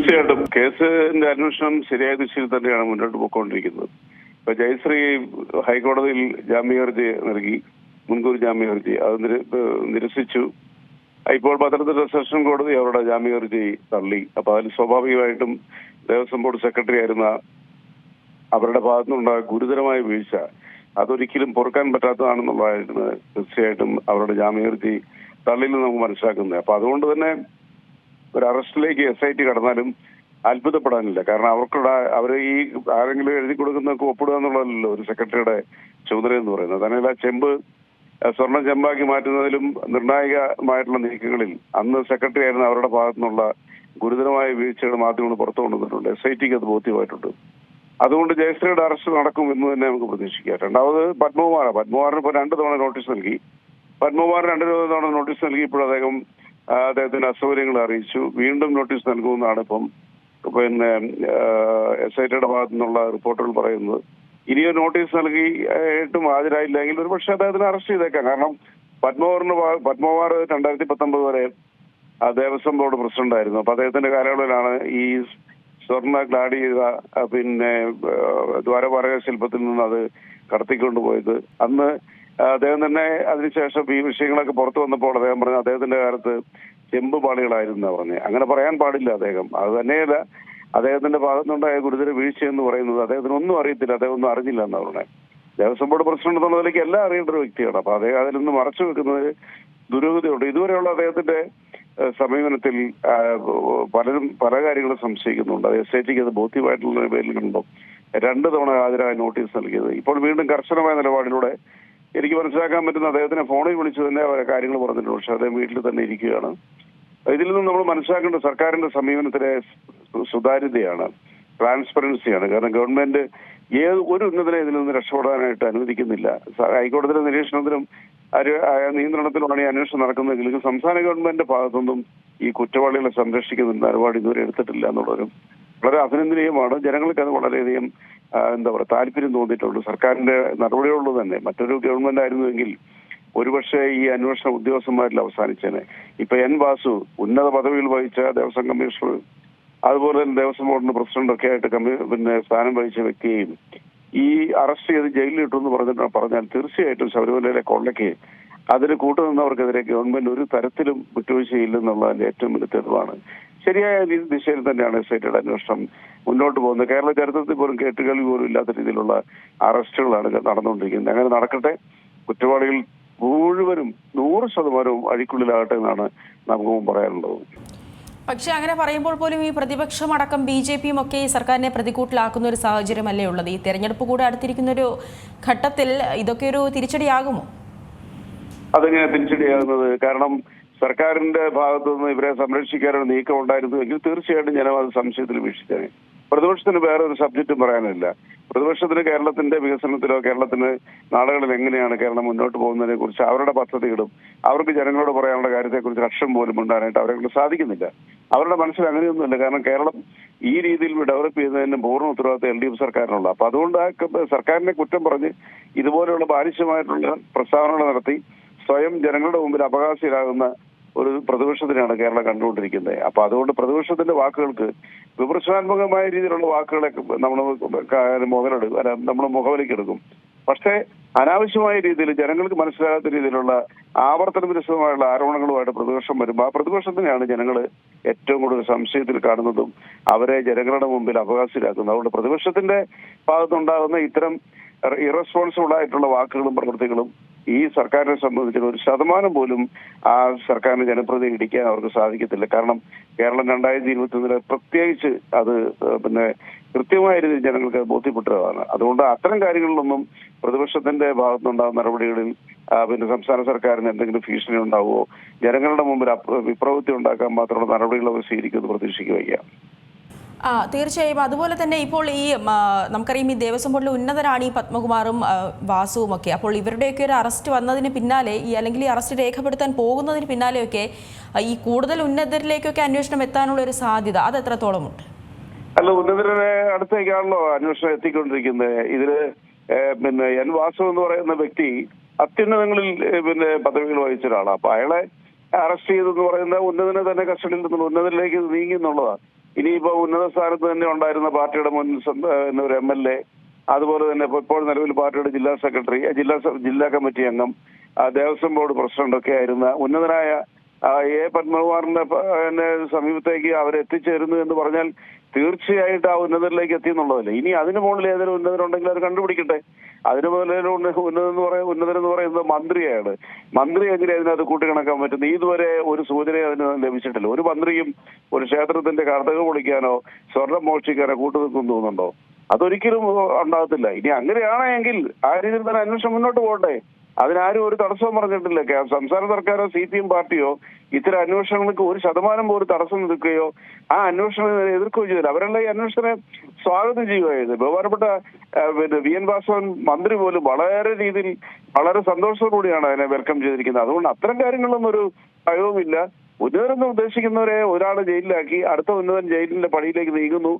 തീർച്ചയായിട്ടും. കേസിന്റെ അന്വേഷണം ശരിയായ ദിശയിൽ തന്നെയാണ് മുന്നോട്ട് പോയിക്കൊണ്ടിരിക്കുന്നത്. ഇപ്പൊ ജയശ്രീ ഹൈക്കോടതിയിൽ ജാമ്യഹർജി നൽകി മുൻകൂർ ജാമ്യഹർജി അത് നിരസിച്ചു. ഇപ്പോൾ പത്തനംതിട്ട സെഷൻ കോടതി അവരുടെ ജാമ്യഹർജി തള്ളി. അപ്പൊ അതിൽ സ്വാഭാവികമായിട്ടും ദേവസ്വം ബോർഡ് സെക്രട്ടറി ആയിരുന്ന അവരുടെ ഭാഗത്തുനിന്നുണ്ടായ ഗുരുതരമായ വീഴ്ച അതൊരിക്കലും പൊറുക്കാൻ പറ്റാത്തതാണെന്നുള്ളതായിരുന്നു തീർച്ചയായിട്ടും അവരുടെ ജാമ്യഹർജി തള്ളിൽ നമുക്ക് മനസ്സിലാക്കുന്നത്. അപ്പൊ അതുകൊണ്ട് തന്നെ ഒരു അറസ്റ്റിലേക്ക് എസ് ഐ ടി കടന്നാലും അത്ഭുതപ്പെടാനില്ല. കാരണം അവർക്കുള്ള അവർ ഈ ആരെങ്കിലും എഴുതി കൊടുക്കുന്നതൊക്കെ ഒപ്പിടുക എന്നുള്ളതല്ലോ ഒരു സെക്രട്ടറിയുടെ ചുമതല എന്ന് പറയുന്നത്. തന്നെയല്ല ചെമ്പ് സ്വർണം ചെമ്പാക്കി മാറ്റുന്നതിലും നിർണായകമായിട്ടുള്ള നീക്കങ്ങളിൽ അന്ന് സെക്രട്ടറി ആയിരുന്നു അവരുടെ ഭാഗത്തുനിന്നുള്ള ഗുരുതരമായ വീഴ്ചകൾ മാധ്യമങ്ങൾ പുറത്തു കൊണ്ടുവന്നിട്ടുണ്ട്. എസ് ഐ ടിക്ക് അത് ബോധ്യമായിട്ടുണ്ട്. അതുകൊണ്ട് ജയശ്രീയുടെ അറസ്റ്റ് നടക്കും എന്ന് തന്നെ നമുക്ക് പ്രതീക്ഷിക്കാം. രണ്ടാമത് പത്മകുമാറാണ്. പത്മകുമാറിന് ഇപ്പോൾ രണ്ട് തവണ നോട്ടീസ് നൽകി. പത്മകുമാർ രണ്ട് തവണ നോട്ടീസ് നൽകിയപ്പോൾ അദ്ദേഹം അദ്ദേഹത്തിന്റെ അസൗകര്യങ്ങൾ അറിയിച്ചു. വീണ്ടും നോട്ടീസ് നൽകുമെന്നാണ് ഇപ്പം പിന്നെ എസ് ഐ ടിയുടെ ഭാഗത്തു നിന്നുള്ള റിപ്പോർട്ടുകൾ പറയുന്നത്. ഇനിയൊരു നോട്ടീസ് നൽകി ആയിട്ടും ഹാജരായില്ലെങ്കിൽ ഒരു പക്ഷേ അദ്ദേഹത്തിന് അറസ്റ്റ് ചെയ്തേക്കാം. കാരണം പത്മകുമാറിന് പത്മകുമാർ രണ്ടായിരത്തി പത്തൊമ്പത് വരെ ദേവസ്വം ബോർഡ് പ്രസിഡന്റ് ആയിരുന്നു. അപ്പൊ അദ്ദേഹത്തിന്റെ കാലയളവിലാണ് ഈ സ്വർണ ഗ്ലാഡി ചെയ്ത പിന്നെ ദ്വാരപാലക ശില്പത്തിൽ നിന്ന് അത് കടത്തിക്കൊണ്ടുപോയത്. അന്ന് അദ്ദേഹം തന്നെ അതിനുശേഷം ഈ വിഷയങ്ങളൊക്കെ പുറത്തു വന്നപ്പോൾ അദ്ദേഹം പറഞ്ഞു അദ്ദേഹത്തിന്റെ കാലത്ത് ചെമ്പ് പാളികളായിരുന്നു പറഞ്ഞത് അങ്ങനെ പറയാൻ പാടില്ല അദ്ദേഹം. അത് തന്നെയല്ല അദ്ദേഹത്തിന്റെ ഭാഗത്തുനിന്നുണ്ടായ ഗുരുതര വീഴ്ച എന്ന് പറയുന്നത് അദ്ദേഹത്തിന് ഒന്നും അറിയത്തില്ല അദ്ദേഹം ഒന്നും അറിഞ്ഞില്ല എന്ന് പറഞ്ഞത് ദേവസ്വം ബോർഡ് പ്രസിഡന്റ് എന്നുള്ളതിലേക്ക് എല്ലാം അറിയേണ്ട ഒരു വ്യക്തിയാണ്. അപ്പൊ അദ്ദേഹം അതിൽ നിന്ന് മറച്ചു വെക്കുന്നത് ദുരൂഹതയുണ്ട്. ഇതുവരെയുള്ള അദ്ദേഹത്തിന്റെ സമീപനത്തിൽ പലരും പല കാര്യങ്ങളും സംശയിക്കുന്നുണ്ട്. അത് എസ് ഐ ടിക്ക് അത് ബോധ്യമായിട്ടുള്ള പേരിലുണ്ടോ രണ്ട് തവണ ഹാജരായ നോട്ടീസ് നൽകിയത്. ഇപ്പോൾ വീണ്ടും കർശനമായ നിലപാടിലൂടെ എനിക്ക് മനസ്സിലാക്കാൻ പറ്റുന്ന അദ്ദേഹത്തിനെ ഫോണിൽ വിളിച്ചു തന്നെ അവരെ കാര്യങ്ങൾ പറഞ്ഞിട്ടുണ്ട്. പക്ഷെ അദ്ദേഹം വീട്ടിൽ തന്നെ ഇരിക്കുകയാണ്. ഇതിൽ നിന്ന് നമ്മൾ മനസ്സിലാക്കേണ്ട സർക്കാരിന്റെ സമീപനത്തിലെ സുതാര്യതയാണ് ട്രാൻസ്പെറൻസിയാണ്. കാരണം ഗവൺമെന്റ് ഏത് ഒരു ഉന്നതനെ ഇതിൽ നിന്ന് രക്ഷപ്പെടാനായിട്ട് അനുവദിക്കുന്നില്ല. ഹൈക്കോടതിയുടെ നിരീക്ഷണത്തിലും നിയന്ത്രണത്തിലുമാണ് ഈ അന്വേഷണം നടക്കുന്നതെങ്കിലും സംസ്ഥാന ഗവൺമെന്റിന്റെ ഭാഗത്തുനിന്നും ഈ കുറ്റവാളികളെ സംരക്ഷിക്കുന്ന നിലപാട് ഇതുവരെ എടുത്തിട്ടില്ല എന്നുള്ളതും വളരെ അഭിനന്ദനീയമാണ്. ജനങ്ങൾക്ക് അത് വളരെയധികം എന്താ പറയുക താല്പര്യം തോന്നിയിട്ടുണ്ട്. സർക്കാരിന്റെ നടപടികളിൽ തന്നെ. മറ്റൊരു ഗവൺമെന്റ് ആയിരുന്നുവെങ്കിൽ ഒരുപക്ഷെ ഈ അന്വേഷണ ഉദ്യോഗസ്ഥന്മാരിൽ അവസാനിച്ചേനെ. ഇപ്പൊ എൻ വാസു ഉന്നത പദവിയിൽ വഹിച്ച ദേവസ്വം കമ്മീഷണർ അതുപോലെ തന്നെ ദേവസ്വം ബോർഡിന്റെ പ്രസിഡന്റ് ഒക്കെ ആയിട്ട് കമ്മി പിന്നെ സ്ഥാനം വഹിച്ച വ്യക്തിയെയും ഈ അറസ്റ്റ് ചെയ്ത് ജയിലിൽ ഇട്ടു എന്ന് പറഞ്ഞിട്ട് പറഞ്ഞാൽ തീർച്ചയായിട്ടും ശബരിമലയിലെ കൊള്ളയ്ക്ക് അതിന് കൂട്ടുനിന്നവർക്കെതിരെ ഗവൺമെന്റ് ഒരു തരത്തിലും വിട്ടുവീഴ്ചയില്ലെന്നുള്ളതിന്റെ ഏറ്റവും വലിയ തെളിവാണ്. ശരിയായ ദിശയിൽ തന്നെയാണ് എസ് ഐ ടിയുടെ അന്വേഷണം മുന്നോട്ട് പോകുന്നത്. കേരള ചരിത്രത്തിൽ പോലും കേട്ടുകേൾവി പോലും ഇല്ലാത്ത രീതിയിലുള്ള അറസ്റ്റുകളാണ് നടന്നുകൊണ്ടിരിക്കുന്നത്. അങ്ങനെ നടക്കട്ടെ. കുറ്റവാളികൾ മുഴുവനും നൂറ് ശതമാനവും അഴിക്കുള്ളിലാകട്ടെ എന്നാണ് നമുക്ക് പറയാനുള്ളത്. പക്ഷേ അങ്ങനെ പറയുമ്പോൾ പോലും ഈ പ്രതിപക്ഷം അടക്കം ബി ജെ പിയും ഒക്കെ ഈ സർക്കാരിനെ പ്രതികൂട്ടിലാക്കുന്ന ഒരു സാഹചര്യമല്ലേ ഉള്ളത്? ഈ തെരഞ്ഞെടുപ്പ് കൂടെ അടുത്തിരിക്കുന്ന ഒരു ഘട്ടത്തിൽ ഇതൊക്കെ ഒരു തിരിച്ചടിയാകുമോ? അതെങ്ങനെ തിരിച്ചടിയാകുന്നത്? കാരണം സർക്കാരിന്റെ ഭാഗത്തുനിന്ന് ഇവരെ സംരക്ഷിക്കാനൊരു നീക്കം ഉണ്ടായിരുന്നുവെങ്കിൽ തീർച്ചയായിട്ടും ജനം അത് സംശയത്തിൽ വീക്ഷിച്ചേനെ. പ്രതിപക്ഷത്തിന് വേറെ ഒരു സബ്ജക്റ്റും പറയാനില്ല. പ്രതിപക്ഷത്തിന് കേരളത്തിന്റെ വികസനത്തിലോ കേരളത്തിന് നാളുകളിൽ എങ്ങനെയാണ് കേരളം മുന്നോട്ട് പോകുന്നതിനെ കുറിച്ച് അവരുടെ പദ്ധതികളും അവർക്ക് ജനങ്ങളോട് പറയാനുള്ള കാര്യത്തെക്കുറിച്ച് അക്ഷം പോലും ഉണ്ടാകാനായിട്ട് അവരെ കൊണ്ട് സാധിക്കുന്നില്ല. അവരുടെ മനസ്സിൽ അങ്ങനെയൊന്നുമില്ല. കാരണം കേരളം ഈ രീതിയിൽ ഡെവലപ്പ് ചെയ്യുന്നതിന് പൂർണ ഉത്തരവാദിത്തം എൽ ഡി എഫ് സർക്കാരിനുള്ള അപ്പൊ അതുകൊണ്ട് ആ സർക്കാരിനെ കുറ്റം പറഞ്ഞ് ഇതുപോലെയുള്ള ബാലിശമായിട്ടുള്ള പ്രസ്താവനകൾ നടത്തി സ്വയം ജനങ്ങളുടെ മുമ്പിൽ അപകാശിയാകുന്ന ഒരു പ്രതിപക്ഷത്തിനാണ് കേരളം കണ്ടുകൊണ്ടിരിക്കുന്നത്. അപ്പൊ അതുകൊണ്ട് പ്രതിപക്ഷത്തിന്റെ വാക്കുകൾക്ക് വിമർശനാത്മകമായ രീതിയിലുള്ള വാക്കുകളെ നമ്മൾ മുതലെടുക്കും നമ്മൾ മുഖവിലേക്കെടുക്കും. പക്ഷേ അനാവശ്യമായ രീതിയിൽ ജനങ്ങൾക്ക് മനസ്സിലാകാത്ത രീതിയിലുള്ള ആവർത്തന വിരുദ്ധമായുള്ള ആരോപണങ്ങളുമായിട്ട് പ്രതിപക്ഷം വരുമ്പോൾ ആ പ്രതിപക്ഷത്തിനെയാണ് ജനങ്ങൾ ഏറ്റവും കൂടുതൽ സംശയത്തിൽ കാണുന്നതും അവരെ ജനങ്ങളുടെ മുമ്പിൽ അവകാശിലാക്കുന്നത് അതുകൊണ്ട് പ്രതിപക്ഷത്തിന്റെ ഭാഗത്തുണ്ടാകുന്ന ഇത്തരം ഇറസ്പോൺസിബിൾ ആയിട്ടുള്ള വാക്കുകളും പ്രവൃത്തികളും ഈ സർക്കാരിനെ സംബന്ധിച്ച് ഒരു ശതമാനം പോലും ആ സർക്കാരിന് ജനപ്രതി ഇടിക്കാൻ അവർക്ക് സാധിക്കത്തില്ല. കാരണം കേരളം രണ്ടായിരത്തി ഇരുപത്തി ഒന്നിൽ പ്രത്യേകിച്ച് അത് പിന്നെ കൃത്യമായ രീതിയിൽ ജനങ്ങൾക്ക് ബോധ്യപ്പെട്ടതാണ്. അതുകൊണ്ട് അത്തരം കാര്യങ്ങളിലൊന്നും പ്രതിപക്ഷത്തിന്റെ ഭാഗത്തുനിന്നുണ്ടാകുന്ന നടപടികളിൽ പിന്നെ സംസ്ഥാന സർക്കാരിന് എന്തെങ്കിലും ഭീഷണി ഉണ്ടാവുമോ ജനങ്ങളുടെ മുമ്പിൽ വിപ്രവൃത്തി ഉണ്ടാക്കാൻ മാത്രമുള്ള നടപടികൾ അവർ സ്വീകരിക്കുമെന്ന് പ്രതീക്ഷിക്കുക വയ്യ ആ തീർച്ചയായും. അതുപോലെ തന്നെ ഇപ്പോൾ ഈ നമുക്കറിയാം ഈ ദേവസ്വം ബോർഡിലെ ഉന്നതരാണ് ഈ പത്മകുമാറും വാസുവും ഒക്കെ അപ്പോൾ ഇവരുടെയൊക്കെ ഒരു അറസ്റ്റ് വന്നതിന് പിന്നാലെ ഈ അല്ലെങ്കിൽ ഈ അറസ്റ്റ് രേഖപ്പെടുത്താൻ പോകുന്നതിന് പിന്നാലെയൊക്കെ ഈ കൂടുതൽ ഉന്നതരിലേക്കൊക്കെ അന്വേഷണം എത്താനുള്ള ഒരു സാധ്യത അത് എത്രത്തോളമുണ്ട് അല്ല ഉന്നതരെ അടുത്തേക്കാണല്ലോ അന്വേഷണം എത്തിക്കൊണ്ടിരിക്കുന്നത് ഇതിൽ പിന്നെ എൻ വാസു എന്ന് പറയുന്ന വ്യക്തി അത്യുന്നതങ്ങളിൽ പിന്നെ പദവികൾ വഹിച്ച ഒരാളാണ് അപ്പൊ അയാളെ അറസ്റ്റ് ചെയ്തെന്ന് പറയുന്ന ഉന്നതനെ തന്നെ കസ്റ്റഡിയിൽ നിന്ന് ഉന്നതരിലേക്ക് നീങ്ങി എന്നുള്ളതാണ് ഇനിയിപ്പോ ഉന്നത സ്ഥാനത്ത് തന്നെ ഉണ്ടായിരുന്ന പാർട്ടിയുടെ മുൻ ഒരു എം എൽ എ അതുപോലെ തന്നെ ഇപ്പൊ ഇപ്പോൾ നിലവിൽ പാർട്ടിയുടെ ജില്ലാ സെക്രട്ടറി ജില്ലാ ജില്ലാ കമ്മിറ്റി അംഗം ദേവസ്വം ബോർഡ് പ്രസിഡന്റ് ഒക്കെ ആയിരുന്ന ഉന്നതനായ എ പത്മകുമാറിന്റെ സമീപത്തേക്ക് അവരെത്തിച്ചേരുന്നു എന്ന് പറഞ്ഞാൽ തീർച്ചയായിട്ടും ആ ഉന്നതരിലേക്ക് എത്തി എന്നുള്ളതല്ലേ. ഇനി അതിന് മുകളിൽ ഏതൊരു ഉന്നതരുണ്ടെങ്കിൽ അത് കണ്ടുപിടിക്കട്ടെ. അതിന് മുതലേ ഉന്നതെന്ന് പറയുന്ന ഉന്നതരെന്ന് പറയുന്നത് മന്ത്രിയാണ്. മന്ത്രി എങ്ങനെ അതിനകത്ത് കൂട്ടിക്കണക്കാൻ പറ്റുന്നു? ഇതുവരെ ഒരു സൂചന അതിന് ലഭിച്ചിട്ടില്ല. ഒരു മന്ത്രിയും ഒരു ക്ഷേത്രത്തിന്റെ കർത്തക പൊളിക്കാനോ സ്വർണം മോഷ്ടിക്കാനോ കൂട്ടുനിൽക്കും തോന്നുന്നുണ്ടോ? അതൊരിക്കലും ഉണ്ടാകത്തില്ല. ഇനി അങ്ങനെയാണെങ്കിൽ ആ രീതിയിൽ തന്നെ അന്വേഷണം മുന്നോട്ട് പോകട്ടെ അതിനാരും ഒരു തടസ്സവും പറഞ്ഞിട്ടില്ല. സംസ്ഥാന സർക്കാരോ സി പി എം പാർട്ടിയോ ഇത്തരം അന്വേഷണങ്ങൾക്ക് ഒരു ശതമാനം പോലും തടസ്സം നിൽക്കുകയോ ആ അന്വേഷണം എതിർക്കുകയോ ചെയ്തില്ല. അവരെല്ലാം ഈ അന്വേഷണത്തെ സ്വാഗതം ചെയ്യുകയായിരുന്നു ബഹുമാനപ്പെട്ട പിന്നെ വി എൻ വാസവൻ മന്ത്രി പോലും വളരെ രീതിയിൽ വളരെ സന്തോഷത്തോടുകൂടിയാണ് അതിനെ വെൽക്കം ചെയ്തിരിക്കുന്നത്. അതുകൊണ്ട് അത്തരം കാര്യങ്ങളൊന്നും ഒരു ഭയവുമില്ല. ഉന്നതരെന്ന് ഉദ്ദേശിക്കുന്നവരെ ഒരാൾ ജയിലിലാക്കി അടുത്ത ഉന്നതൻ ജയിലിന്റെ പണിയിലേക്ക് നീങ്ങുന്നു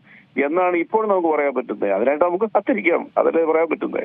എന്നാണ് ഇപ്പോൾ നമുക്ക് പറയാൻ പറ്റുന്നത്. അതിനായിട്ട് നമുക്ക് കാത്തിരിക്കാം അതല്ലേ പറയാൻ പറ്റുന്നത്.